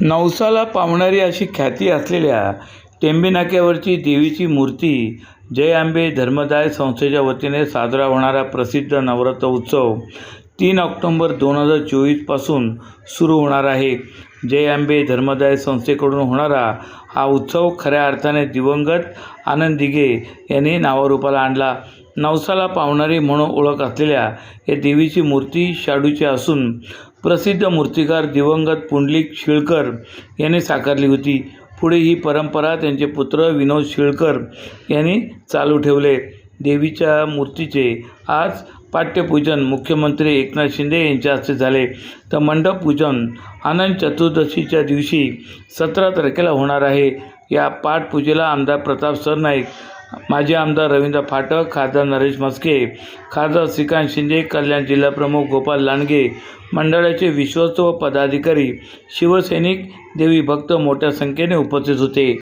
नवसाला पावणारी अशी ख्याती असलेल्या टेंबेनाक्यावरची देवीची मूर्ती जय आंबे धर्मदाय संस्थेच्या वतीने साजरा होणारा प्रसिद्ध नवरात्र उत्सव तीन ऑक्टोंबर दोन हजार चोवीसपासून सुरू होणार आहे. जय आंबे धर्मदाय संस्थेकडून होणारा हा उत्सव खऱ्या अर्थाने दिवंगत आनंद दिघे यांनी नावारूपाला आणला. नवसाला पावणारी म्हणून ओळख असलेल्या या देवीची मूर्ती शाडूची असून प्रसिद्ध मूर्तिकार दिवंगत पुंडलिक शिळकर यांनी साकारली होती. पुढे ही परंपरा त्यांचे पुत्र विनोद शिळकर यांनी चालू ठेवले. देवीच्या मूर्तीचे आज पाठ्यपूजन मुख्यमंत्री एकनाथ शिंदे यांच्या हस्ते झाले. तर मंडप पूजन आनंद चतुर्दशीच्या दिवशी सतरा तारखेला होणार आहे. या पाठपूजेला आमदार प्रताप सरनाईक माजी आमदार रवींद्र फाटक खासदार नरेश मस्के खासदार श्रीकांत शिंदे कल्याण जिल्हाप्रमुख गोपाल लांडगे मंडळाचे विश्वस्त व पदाधिकारी शिवसैनिक देवी भक्त मोठ्या संख्येने उपस्थित होते.